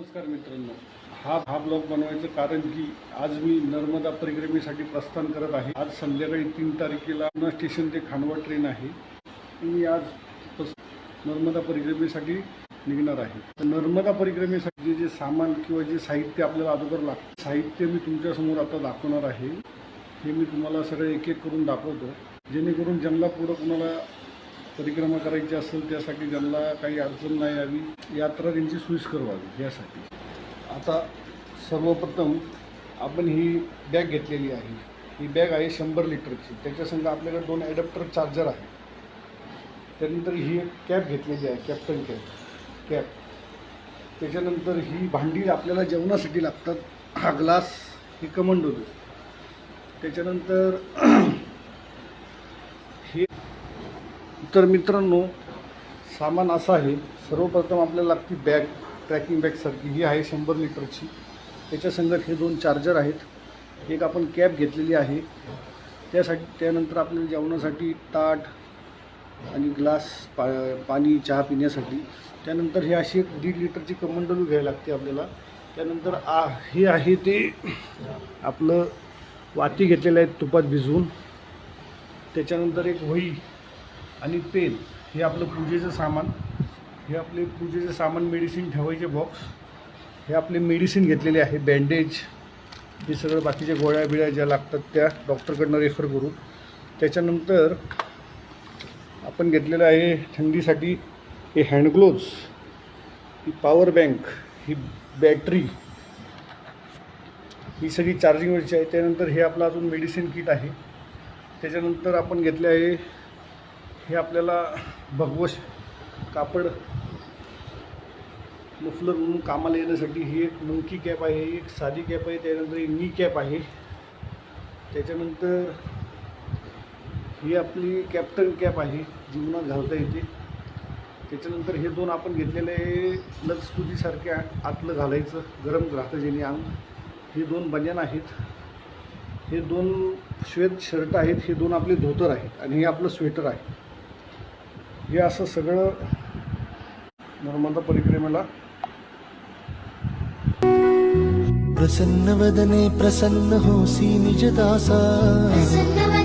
नमस्कार मित्रांनो. हा हा ब्लॉग बनवायचं कारण की आज मी नर्मदा परिक्रमेसाठी प्रस्थान करत आहे. आज संध्याकाळी तीन तारखेला पुन्हा स्टेशन ते खांडवा ट्रेन आहे. मी आज पस- नर्मदा परिक्रमेसाठी निघणार आहे. तर नर्मदा परिक्रमेसाठी जे जे सामान किंवा जे साहित्य आपल्याला अगोदर लागतं साहित्य मी तुमच्यासमोर आता दाखवणार आहे. हे मी तुम्हाला सगळं एक एक करून दाखवतो. जेणेकरून ज्यांना पुढं कुणाला परिक्रमा करायची असेल त्यासाठी ज्यांना काही अडचण नाही यावी यात्रा त्यांची सोयीस्कर व्हावी यासाठी. आता सर्वप्रथम आपण ही बॅग घेतलेली आहे. ही बॅग आहे शंभर लिटरची. त्याच्यासंग आपल्याकडे दोन ॲडॅप्टर चार्जर आहे. त्यानंतर ही एक कॅप घेतलेली आहे कॅप्टन कॅप कॅप त्याच्यानंतर ही भांडी आपल्याला जेवणासाठी लागतात. हा ग्लास ही कमंडोली त्याच्यानंतर हे तर मित्रांनो सामान असं आहे सर्वप्रथम आपल्याला लागती बॅग ट्रॅकिंग बॅगसारखी ही आहे शंभर लिटरची. त्याच्या संगत हे दोन चार्जर आहेत. एक आपण कॅब घेतलेली आहे. त्यासाठी त्यानंतर आपल्याला जेवणासाठी ताट आणि ग्लास पा पाणी चहा पिण्यासाठी. त्यानंतर हे अशी एक दीड लिटरची कमंडलू घ्यायला लागते आपल्याला. त्यानंतर आ हे आहे ते आपलं वाती घेतलेलं आहे तुपात भिजवून. त्याच्यानंतर एक वही आणि तेल हे आपलं पूजेचं सामान हे आपले पूजेचं सामान मेडिसिन ठेवायचे बॉक्स हे आपले मेडिसिन घेतलेले आहे बँडेज हे सगळं बाकीच्या गोळ्या बिळ्या ज्या लागतात त्या डॉक्टरकडनं रेफर करू त्याच्यानंतर आपण घेतलेलं आहे थंडीसाठी हे हँडग्लोव्ज ही पॉवर बँक ही बॅटरी ही सगळी चार्जिंगवरची आहे. त्यानंतर हे आपलं अजून मेडिसिन किट आहे. त्याच्यानंतर आपण घेतले आहे हे आपल्याला भगवश कापड मफलर म्हणून कामाला येण्यासाठी ही एक मुंकी कॅप आहे एक साधी कॅप आहे त्यानंतर एक नी कॅप आहे. त्याच्यानंतर ही आपली कॅप्टन कॅप आहे जीवनात घालता येते. त्याच्यानंतर हे दोन आपण घेतलेले लचकुदीसारखे आतलं घालायचं गरम राहतं जेणे अंग हे दोन बन्यान आहेत. हे दोन श्वेत शर्ट आहेत हे दोन आपले धोतर आहेत आणि हे आपलं स्वेटर आहे. हे असं सगळं नर्मदा परिक्रमेला प्रसन्न वदने प्रसन्न होसी निज दासा प्रसन्न